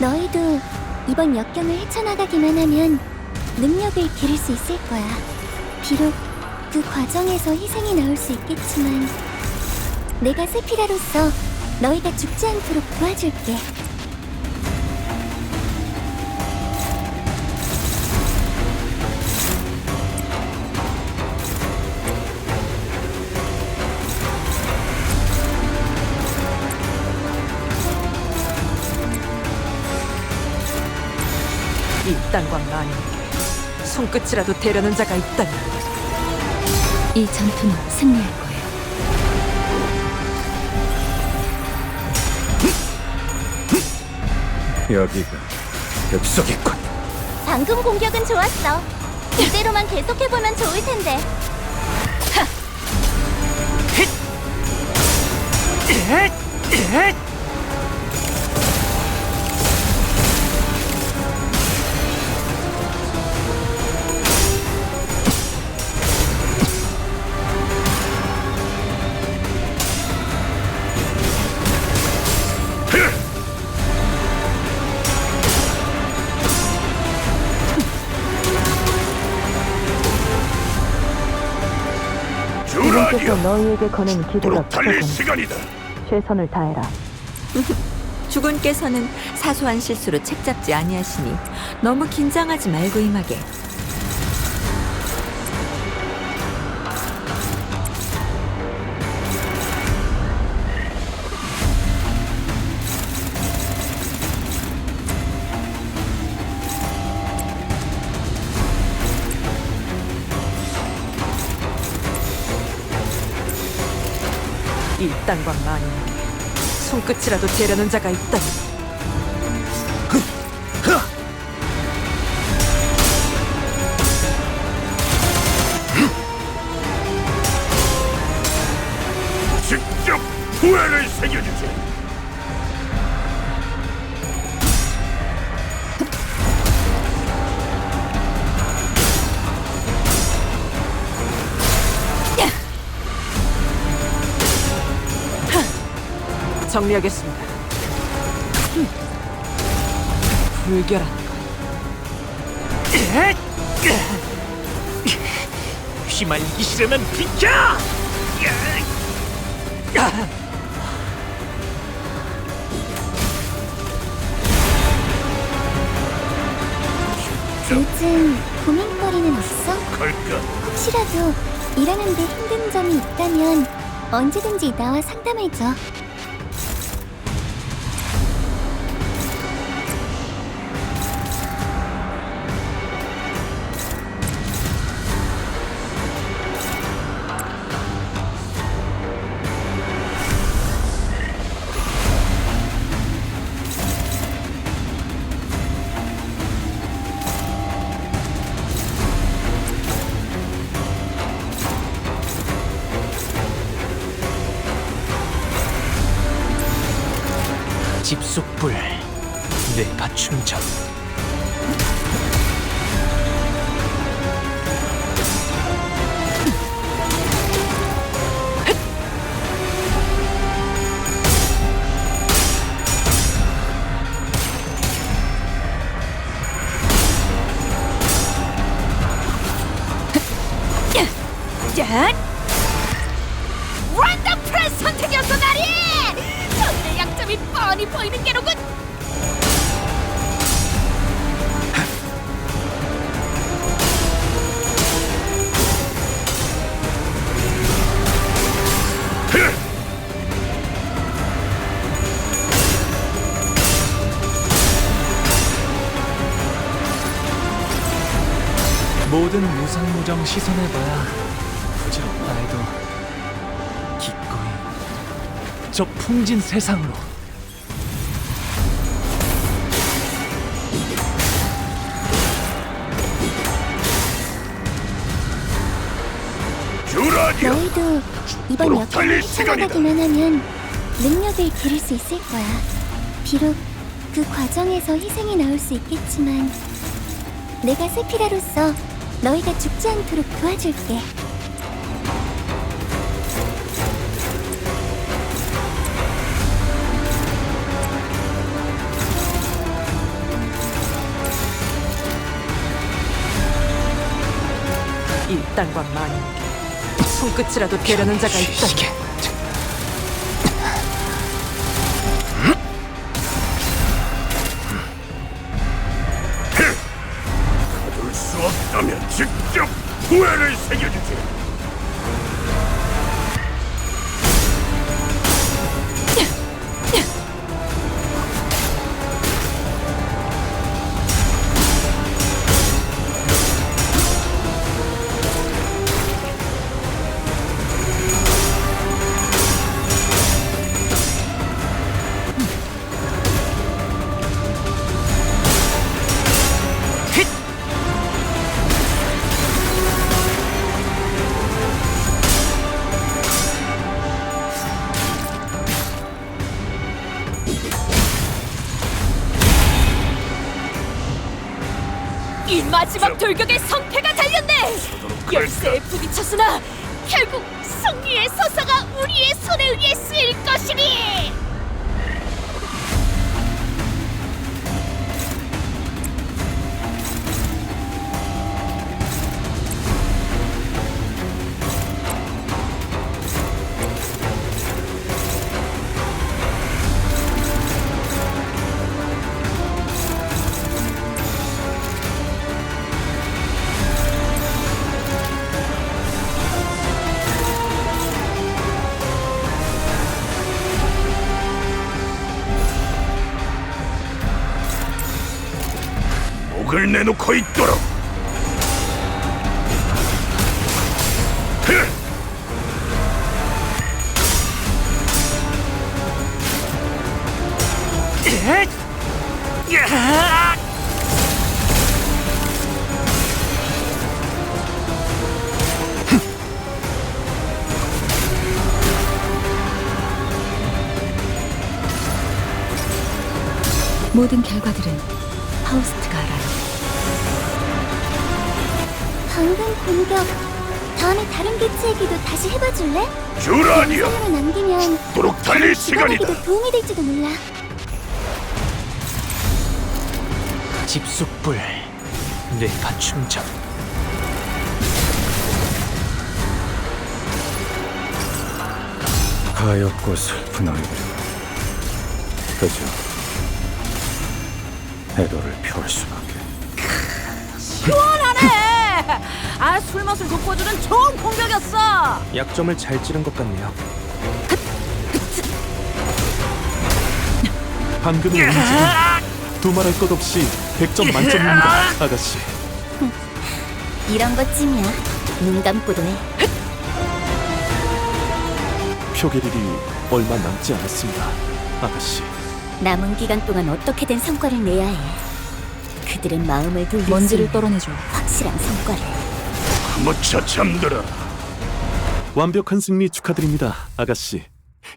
너희도 이번 역경을 헤쳐나가기만 하면 능력을 기를 수 있을 거야. 비록 그 과정에서 희생이 나올 수 있겠지만 내가 세피라로서 너희가 죽지 않도록 도와줄게. 이 땅과 만인에게 손끝이라도 대려는 자가 있다면 이 전투는 승리할 거예요. 여기가 벽속이군. 방금 공격은 좋았어. 이대로만 계속해보면 좋을 텐데. 주님께 서 너희에게 거는 기도가 달릴 부족하니 시간이다. 최선을 다해라. 주군께서는 사소한 실수로 책잡지 아니하시니 너무 긴장하지 말고 임하게 이 땅과 만인에게 손끝이라도 대려는 자가 있다면 직접 후회를 새겨주지. 정리하겠습니다. 불결한 휘말리기 싫으면 비켜! 요즘 고민거리는 없어? 걸까? 혹시라도 일하는데 힘든 점이 있다면 언제든지 나와 상담해줘. 집속불 뇌파 충전. 원 모든 무상무정 시선해봐야 부질없다 해도 기꺼이 저 풍진 세상으로. 너희도 이번 죽도록 달릴 시간이다. 헤쳐나가기만 하면 능력을 기를 수 있을 거야. 비록 그 과정에서 희생이 나올 수 있겠지만 내가 세피라로서 너희가 죽지 않도록 도와줄게. 이 땅과 만인 손끝이라도 되려는 자가 있다. 이게 직접 후회를 새겨주지. 마지막 돌격에 성패가 달렸네. 열쇠에 부딪혔으나 결국 승리의 서사가 우리의 손에 의해 쓰일 것이니. 목을 내놓고 있도록. 흐! 모든 결과들은 파우스트가 알아요. 방금 공격 다음에 다른 개체에게도 다시 해봐줄래? 주라니요. 영상으로 남기면 도록 달릴 시간이다. 도움이 될지도 몰라 집속불 뇌파 충전 하얗고 슬픈 얼굴 그저 애도를 표할 수밖에 아 술맛을 돋궈주는 좋은 공격이었어. 약점을 잘 찌른 것 같네요. 방금의 움직임 두말할 것 없이 100점 만점입니다, 아가씨. 이런 것쯤이야 눈 감고도 해 표계일이 얼마 남지 않았습니다, 아가씨. 남은 기간 동안 어떻게든 성과를 내야 해 그들의 마음을 돌릴 먼지를 있는 떨어내줘. 확실한 성과를 무쳐 잠들어. 완벽한 승리 축하드립니다, 아가씨.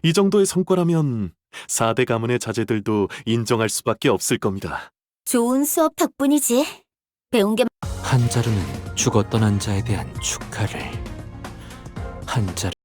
이 정도의 성과라면 4대 가문의 자제들도 인정할 수밖에 없을 겁니다. 좋은 수업 덕분이지 배운 게 한자루는 죽었던 한자에 대한 축하를 한자루